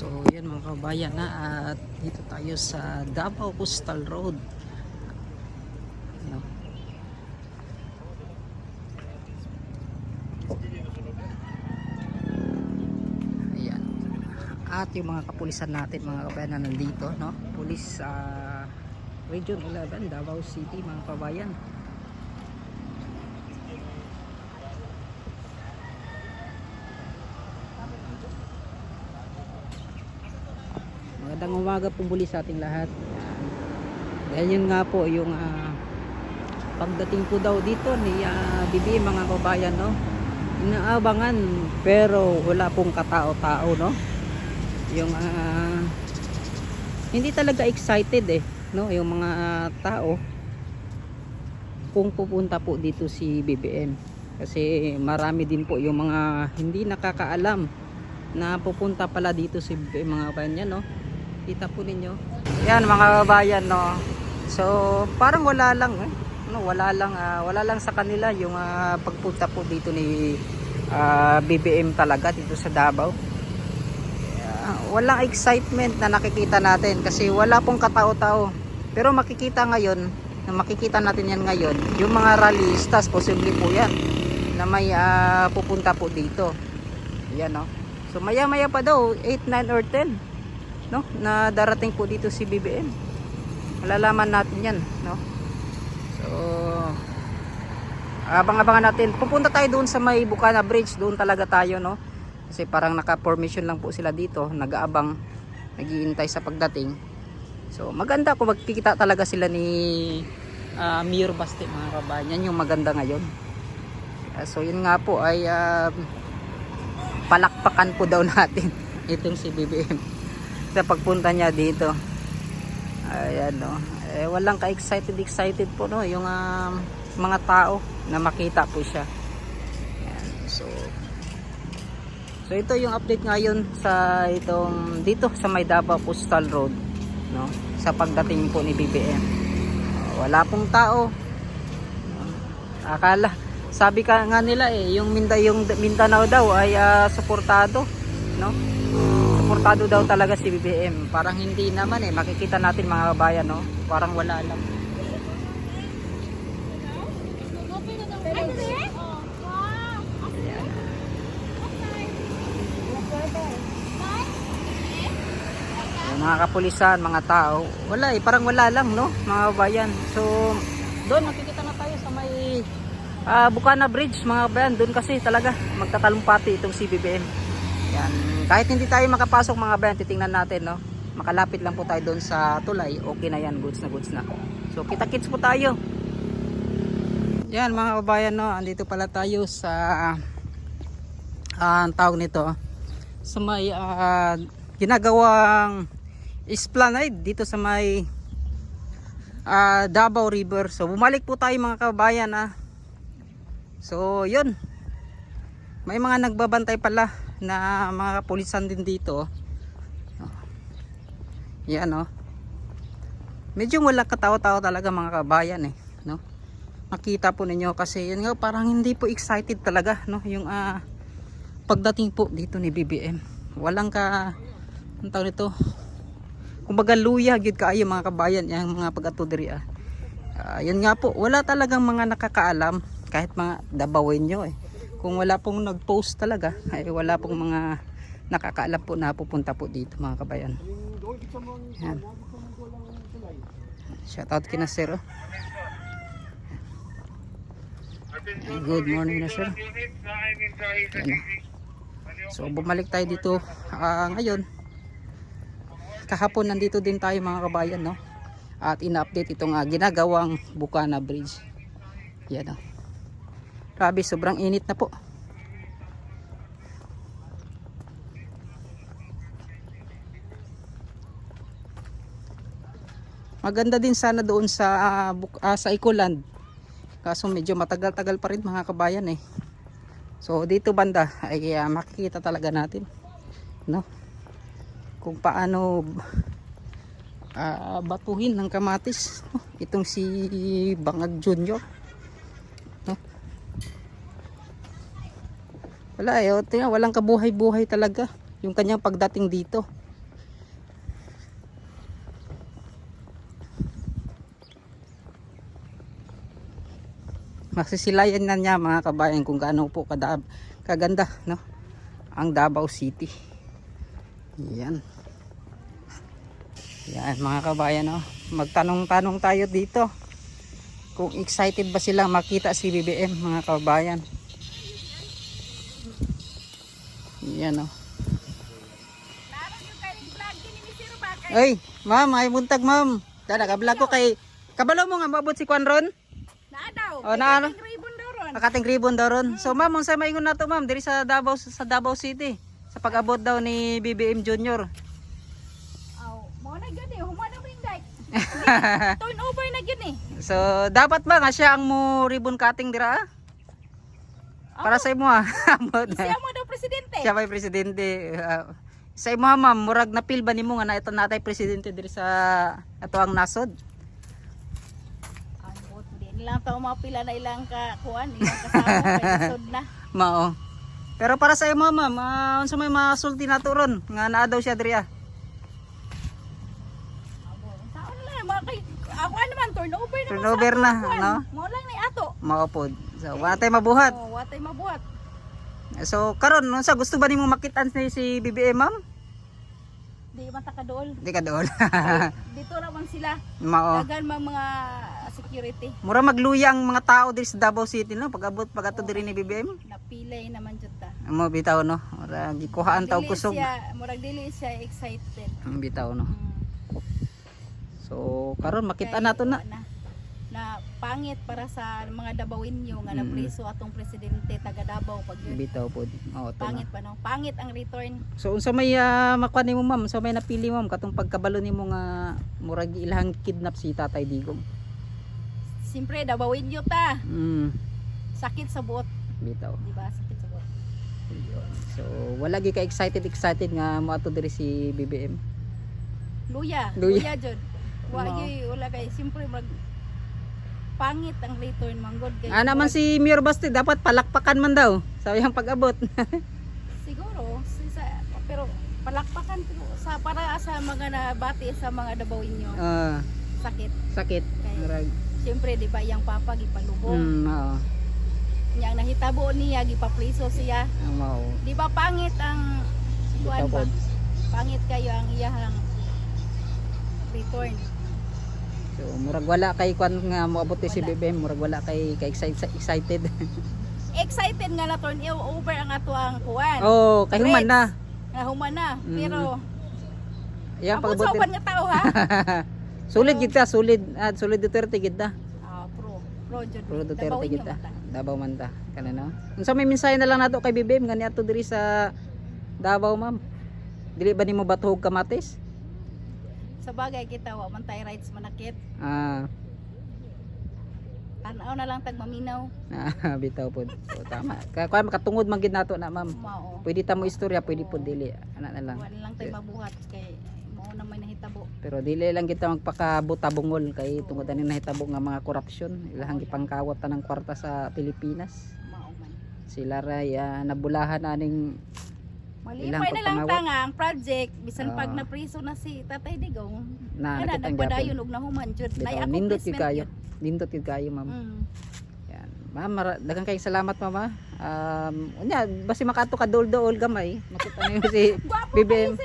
So yan mga kabayan na at dito tayo sa Davao Coastal Road. Ano? Ayan. At yung mga kapulisan natin mga kabayan na nandito, no? Pulis sa Region 11, Davao City mga kabayan. Umaga po muli sa ating lahat. Yan. Dahil yun nga po yung ah, pagdating po daw dito ni uh, Bibi mga kabayan no. Inaabangan pero wala pong katao-tao no. Yung ah, hindi talaga excited eh no yung mga tao kung pupunta po dito si BBM kasi marami din po yung mga hindi nakakaalam na pupunta pala dito si BBM mga kabayan no kita po ninyo. Yan mga kabayan no? So parang wala lang eh. No wala lang ah, wala lang sa kanila yung ah, pagpunta po dito ni ah, BBM talaga dito sa Davao. Ah, walang excitement na nakikita natin kasi wala pong katao-tao. Pero makikita ngayon na makikita natin yan ngayon yung mga rallyistas posible po yan na may ah, pupunta po dito. Yan no? So maya maya pa daw 8, 9 or 10 no? Na darating po dito si BBM malalaman natin yan no? So abang-abangan natin. Pupunta tayo doon sa may Bukana Bridge. Doon talaga tayo no? Kasi parang naka-formation lang po sila dito. Nag-aabang naghihintay sa pagdating. So maganda kung magkikita talaga sila ni ah, Mayor Baste mga kabayan yan yung maganda ngayon. Ah, so yun nga po ay ah, palakpakan po daw natin itong si BBM sa pagpunta niya dito. Ayan no. Eh, walang ka-excited excited po no yung ah, mga tao na makita po siya. Ayan, so so ito yung update ngayon sa itong dito sa may Postal Road no sa pagdating po ni BBM wala pong tao. Akala sabi ka nga nila eh yung Minda yung Mindanao daw ay ah, suportado no suportado daw talaga si BBM parang hindi naman eh. Makikita natin mga kabayan no? Parang wala Yung mga kapulisan, mga tao, wala eh, parang wala lang, no, mga kabayan. So, doon makikita na tayo sa may ah, Bukana Bridge, mga kabayan. Doon kasi talaga magtatalumpati itong CBBM. Yan. Kahit hindi tayo makapasok, mga kabayan, titingnan natin, no. Makalapit lang po tayo doon sa tulay. Okay na yan, goods na goods na. So, kita-kits po tayo. Yan, mga kabayan, no. Andito pala tayo sa ah, ang tawag nito sa may ah, ginagawang esplanade dito sa may ah, Davao River. So bumalik po tayo mga kabayan ah. So yun. May mga nagbabantay pala na mga kapulisan din dito. Oh. Yan oh. Medyo wala katao-tao talaga mga kabayan eh, no? Makita po ninyo kasi yun nga parang hindi po excited talaga no yung ah pagdating po dito ni BBM. Walang ka ang tawag nito kumbaga luya gyud kaayo mga kabayan yung mga pag-ato diri ah. Ah, yun nga po wala talagang mga nakakaalam kahit mga dabawin nyo eh kung wala pong nag-post talaga ay wala pong mga nakakaalam po na pupunta po dito mga kabayan yan shoutout kina sir oh. good morning na sir yan. So bumalik tayo dito ah, ngayon. Kahapon nandito din tayo mga kabayan no. At ina-update itong ah, ginagawang Bukana Bridge. Yan oh. Grabe sobrang init na po. Maganda din sana doon sa Buk- ah, sa Ecoland. Kaso medyo matagal-tagal pa rin mga kabayan eh. So dito banda ay uh, makikita talaga natin no kung paano ah, batuhin ng kamatis no? itong si Bangag Junior Wala eh. Tingnan, walang kabuhay-buhay talaga. Yung kanyang pagdating dito. Masisilayan na niya mga kabayan kung gaano po kadab kaganda no? ang Davao City. Yan. Yan mga kabayan oh. Magtanong-tanong tayo dito kung excited ba silang makita si BBM mga kabayan yan no Ay, ma'am, ay buntag ma'am. Dada, kablog ko kay... Kabalo mo nga, mabot si Kwan ron? Naa daw. O, na ano? Ribbon daw ron. Nakating ribbon daw ron. So ma'am, unsa maingon nato ma'am diri sa Davao sa Davao City sa pag-abot daw ni BBM Junior. Aw, mo na gyud eh. Humana mo yung dike. Turn over na gyud eh. So dapat ba nga siya ang mo ribbon cutting dira? ah? Para sa imo ah. Na. Siya mo presidente. siya may presidente. Ah, sa imo ma'am, murag napil ba nimo nga na ito natay presidente diri sa ato ang nasod? Ang bot di nila ta mapila na ilang ka kuan, ilang kasama kay sud na. Mao. Pero para sa imo ma'am, uh, unsa may masulti nato ron nga naa daw siya diri ah? Lang ako ano man turn over na Turnover na, no? Mo lang ni ato. Mao pod. So wala tay mabuhat. Oh, watay mabuhat. So karon unsa gusto ba nimo makitaan si, si BBM ma'am? Di man ta kadool. Di ka doon. Dito naman sila. Mao. Dagan mga mga security. Mura magluya ang mga tao diri sa Davao City no pag abot pag ato diri ni BBM. Napilay naman jud ta. Amo bitaw no. Mura gikuhaan taw kusog. Siya, murag dili siya excited. Ang bitaw no. Mm. So karon makita nato na. na na pangit para sa mga Dabawinyo nga Mm. napriso atong presidente taga Davao pag yun. Bitaw pod. Oh, Pangit pa no. Pangit ang return. So unsa may uh, makuha nimo ma'am? Unsa may napili ma'am katong pagkabalo nimo nga murag ilahang kidnap si Tatay Digong. Siyempre Dabawinyo ta. Mm. Sakit sa buot, Bitaw. di ba? Sakit sa buot. So wala gi ka excited excited nga mo ato diri si BBM. Luya, Luya. luya jud. Wa gyud wala kay siyempre mag pangit ang return manggod kay Ah naman si Mayor Basti dapat palakpakan man daw. Sabi ang pag-abot. siguro si sa, pero palakpakan pero sa para sa mga nabati sa mga Dabawinyo Ah, sakit sakit. kay siyempre di ba yang papa gipalubong Mm, oo. yang nahitabo niya gipapriso siya Ang mao. di ba pangit ang kuan ba pangit kayo ang iyahang return So murag wala kay kwan nga moabot si. BBM, murag wala kay kay excited. excited. excited nga na turn over ang ato ang kuan oh, kay human na. nahuman na Mm. pero Yan ang pag-abot. usapan nga tao ha Sulit gid ta, sulit. Ah, sulit Duterte gid ta. ah pro pro jud Pro Duterte gid ta. Davao man ta. Kana no. Unsa may mensahe na lang nato kay BBM nga niadto diri sa Davao, ma'am? Dili ba nimo batuhog kamatis? Sa bagay kita wa man tay rights manakit Ah, tanaw na lang tag maminaw ah, bitaw pod. So tama. Ka kuan makatungod man gid nato na, ma'am. mao Pwede ta mo istorya, pwede pod dili. Ana na lang. wala lang tay mabuhat kay mao na may nahitabo Pero dili lang kita magpakabutabungol kay tungod ani nahitabo nga mga korupsyon. Ilahang gipangkawat ta ng kwarta sa Pilipinas. mao man Sila ray ah, nabulahan aning Malipay na lang tanga ang project bisan pag Ah. napriso na si Tatay Digong. na Kana nagpadayon og nahuman jud. Nay Bitaw, nindot accomplishment kayo. Nindot gid kayo, ma'am. Mm. Yan. Ma'am, daghang kayong salamat, mama. Um, unya, basi makato ka dol-dol gamay. Makita niyo si BBM.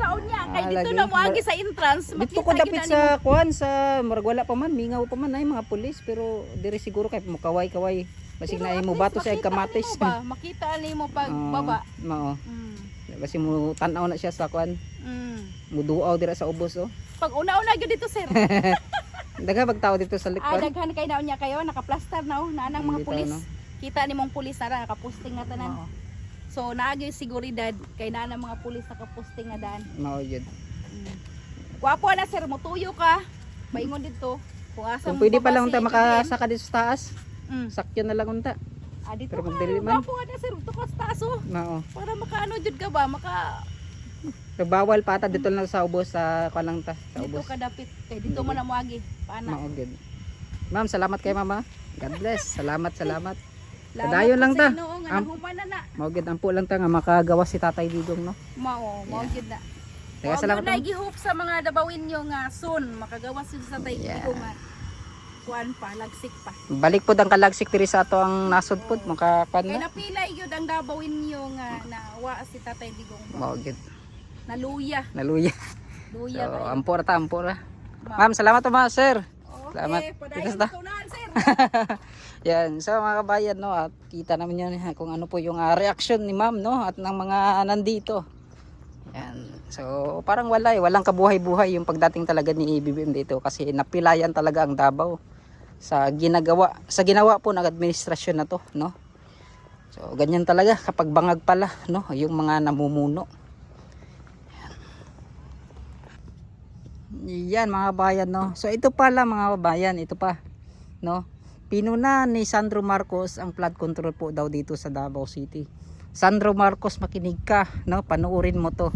kaon niya. Kay dito na moagi sa entrance. Dito ko dapit gyud sa kuan sa murag wala pa man, mingaw pa man ay mga pulis pero diri siguro kay mukaway-kaway. Basig na mo bato sa kamatis. Ba? Makita ani mo pag Ah, baba. Mao. Mm. Basi mo tan-aw na siya sa kuan. Mm. Muduaw dira sa ubos oh. Pag una-una gyud dito sir. Daga pagtao dito sa likod. daghan kay naon niya kayo naka-plaster na oh, na anang mga pulis. no? Kita ni mong pulis na nakaposting na tanan. Mao. So naagi seguridad kay na mga pulis nakaposting nga daan. Mao jud. Mm. Na sir, mutuyo ka. Paingon dito. Kung asa mo pwede pa lang ta makasaka dito sa taas. Mm. Sakyan na lang unta. Ah, dito Pero ka. magdili man. Gwapo ka na sir, sa taas oh. Mao. Para makaano jud ka ba? Maka So, bawal pa ata dito lang sa ubos sa kuan lang ta, sa dito ubos. ka dapit. Kay dito mo na moagi. Paana. Ma'am, salamat kay mama. God bless. Salamat, salamat. Salamat Padayon lang po ta. sa Ginoo nga Am- nahuman na na. Mao gid ampo lang ta nga makagawa si Tatay Digong no. Mao, mao gid na. Kaya Salamat salamat. na ma'am. gihope sa mga dabawin nyo nga soon makagawa sila sa tayo Yeah. yeah. Kuan pa, lagsik pa. Balik po ang kalagsik diri sa ato ang nasod po maka Kaya na. napila yun ang dabawin niyo nga na wa si Tatay Digong ba. Mao gid. Naluya. Naluya. Luya So, tayo. ampura ta, ampura. Ma'am, salamat po, ma, sir. Okay, salamat. na, sir. Yan, so mga kabayan, no, at kita naman yun ha, kung ano po yung ah, reaction ni ma'am, no, at ng mga nandito. Yan. So, parang wala eh, walang kabuhay-buhay yung pagdating talaga ni BBM dito kasi napilayan talaga ang Davao sa ginagawa, sa ginawa po ng administrasyon na to, no. So, ganyan talaga kapag bangag pala, no, yung mga namumuno. Yan mga bayan no. So ito pala mga bayan, ito pa no. Pinuna ni Sandro Marcos ang flood control po daw dito sa Davao City. Sandro Marcos makinig ka no, panoorin mo to.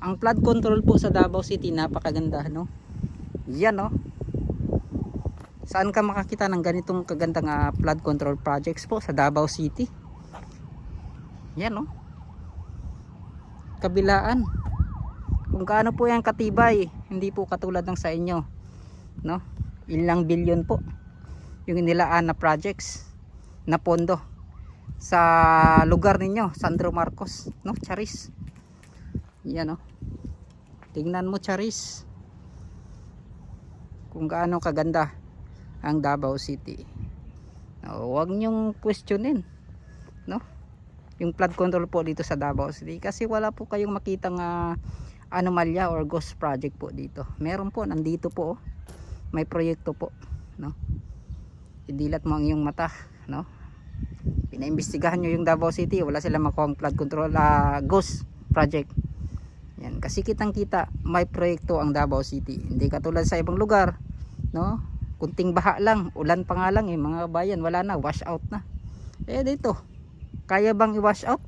Ang flood control po sa Davao City napakaganda no. Yan no. Saan ka makakita ng ganitong kagandang ah, flood control projects po sa Davao City? Yan no. Kabilaan kung gaano po yan katibay hindi po katulad ng sa inyo no ilang bilyon po yung nilaan na projects na pondo sa lugar ninyo Sandro Marcos no? Charis. Yan no? Tingnan mo Charis kung gaano kaganda ang Davao City. No, huwag nyong questionin no? Yung flood control po dito sa Davao City. Kasi wala po kayong makitang ah, anomalya or ghost project po dito. Meron po nandito po oh. may proyekto po no? Idilat mo ang iyong mata no pinaimbestigahan nyo yung Davao City wala silang makuha flood control ah, ghost project. Yan kasi kitang kita may proyekto ang Davao City. Hindi katulad sa ibang lugar no? Kunting baha lang ulan pa nga lang eh mga bayan wala na wash out na. Eh dito kaya bang i-wash out?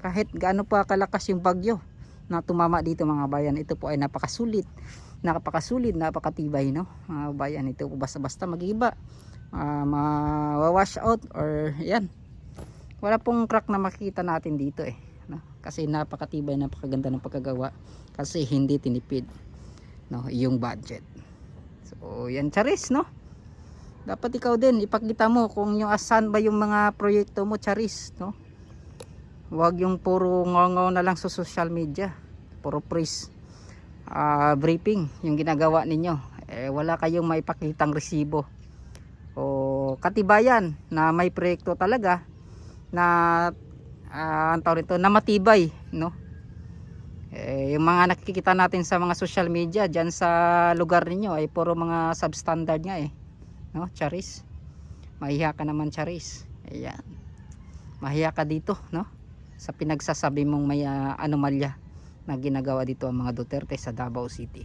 Kahit gaano pa kalakas yung bagyo na tumama dito mga bayan ito po ay napakasulit. Napakasulit napakatibay no? Mga bayan ito po basta basta magiba uh, ma-wash out or yan wala pong crack na makikita natin dito eh no? kasi napakatibay napakaganda ng pagkagawa kasi hindi tinipid no yung budget so yan charis no dapat ikaw din ipakita mo kung yung asan ba yung mga proyekto mo charis no Huwag yung puro ngongaw na lang sa social media. Puro praise ah, briefing yung ginagawa ninyo. Eh, wala kayong maipakitang resibo. O katibayan na may proyekto talaga na ah, ang tawag nito, na matibay, no? Eh, yung mga nakikita natin sa mga social media diyan sa lugar ninyo ay puro mga substandard nga eh. No, Charis. Mahiya ka naman, Charis. Ayan. Mahiya ka dito, no? sa pinagsasabi mong may ah, anomalya na ginagawa dito ang mga Duterte sa Davao City.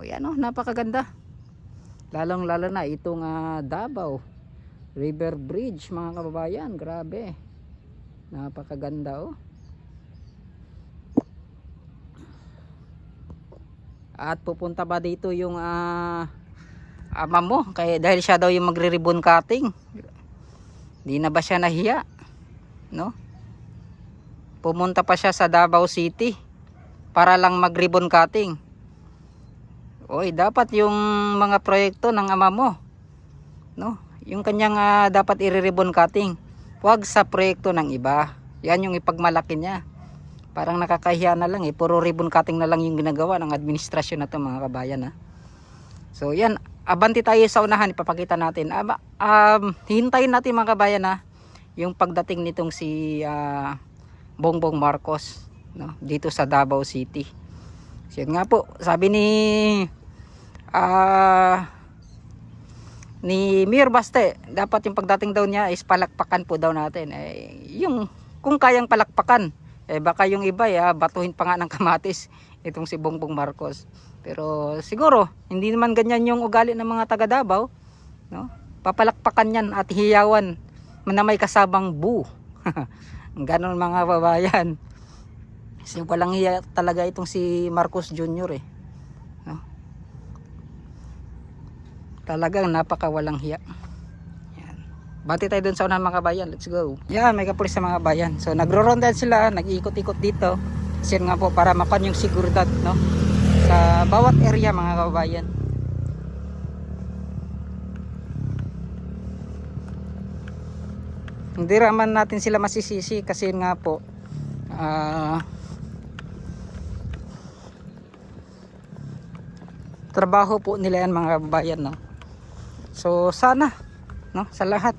O yan o, napakaganda. Lalong lalo na itong ah, Davao River Bridge mga kababayan. Grabe. Napakaganda o. At pupunta ba dito yung ah, ama mo? Kaya dahil siya daw yung magre-ribbon cutting. Di na ba siya nahiya? No? pumunta pa siya sa Davao City para lang mag ribbon cutting oy dapat yung mga proyekto ng ama mo no? Yung kanyang ah, dapat i-ribbon cutting. Wag sa proyekto ng iba. Yan yung ipagmalaki niya. Parang nakakahiya na lang eh. Puro ribbon cutting na lang yung ginagawa ng administrasyon na to mga kabayan ha? So yan. Abanti tayo sa unahan. Ipapakita natin. Aba, um, hintayin natin mga kabayan ha? Yung pagdating nitong si ah, Bongbong Marcos no? Dito sa Davao City. So nga po, sabi ni ah ni Mayor Baste, dapat yung pagdating daw niya is palakpakan po daw natin. Eh, yung kung kayang palakpakan, eh baka yung iba ya batuhin pa nga ng kamatis itong si Bongbong Marcos. Pero siguro hindi naman ganyan yung ugali ng mga taga Davao, no? Papalakpakan yan at hiyawan na may kasabang bu. Ganon mga babayan. Kasi walang hiya talaga itong si Marcos Jr. eh. talagang napaka walang hiya. Yan. bati tayo dun sa unang mga kabayan let's go. Yan may kapulis sa mga bayan. So nagro-rondan sila. Nag-iikot-ikot dito. Kasi nga po para makuha yung seguridad no? Sa bawat area mga kabayan hindi raman natin sila masisisi kasi nga po uh, trabaho po nila yan mga kabayan no? So sana no sa lahat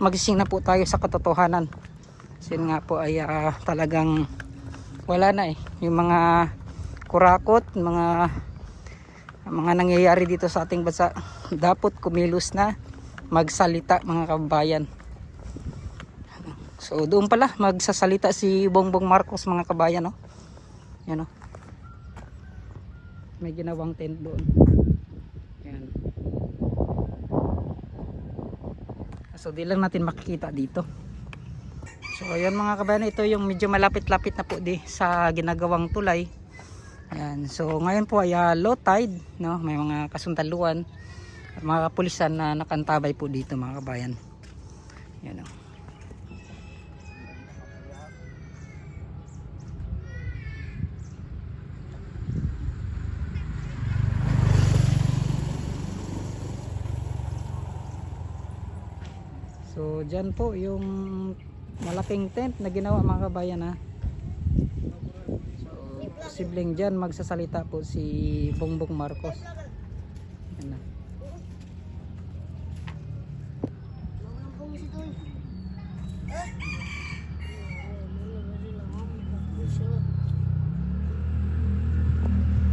magising na po tayo sa katotohanan. Kasi nga po ay ah, talagang wala na eh. Yung mga kurakot mga mga nangyayari dito sa ating bansa dapat kumilos na magsalita mga kababayan. So doon pala magsasalita si Bongbong Marcos mga kabayan no? Yan no? May ginawang tent doon. Yan so di lang natin makikita dito so ayan mga kabayan ito yung medyo malapit-lapit na po di sa ginagawang tulay Ayan. So ngayon po ay ah, low tide, no? May mga kasundaluan, at mga kapulisan na nakantabay po dito mga kabayan. Yan oh. So dyan po yung malaking tent na ginawa mga kabayan ha. So posibleng dyan magsasalita po si Bongbong Marcos. Yan na.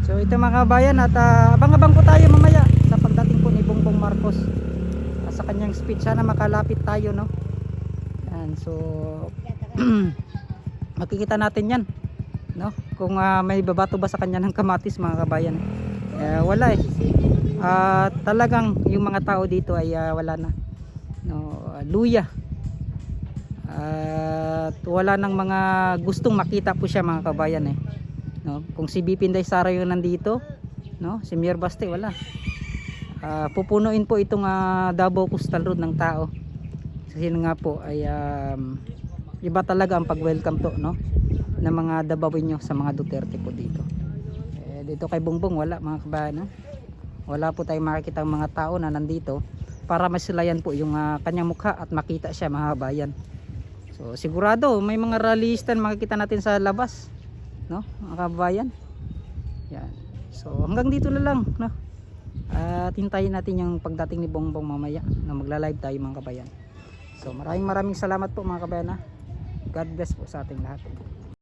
So ito mga kabayan at ah, abang-abang po tayo mamaya sa pagdating po ni Bongbong Marcos sa kanyang speech sana makalapit tayo no. Yan so makikita natin yan no? Kung ah, may babato ba sa kanya ng kamatis mga kabayan. Eh, wala eh. Ah, talagang yung mga tao dito ay ah, wala na no? Ah, luya. At wala nang mga gustong makita po siya mga kabayan eh no? Kung si Bipinday Sara yung nandito no? Si Mayor Baste wala Ah, pupunuin po itong ah, Davao Coastal Road ng tao. Kasi nga po ay um, iba talaga ang pag-welcome to no? Ng mga Dabawinyo sa mga Duterte po dito. Eh, dito kay Bongbong wala mga kabayan no? wala po tayong makikita ang mga tao na nandito para masilayan po yung ah, kanyang mukha at makita siya mga kabayan. So sigurado may mga rallyista na makikita natin sa labas no? Mga kabayan. Yan. So hanggang dito na lang no at hintayin natin yung pagdating ni Bongbong mamaya na magla-live tayo mga kabayan. So maraming maraming salamat po mga kabayan ha. God bless po sa ating lahat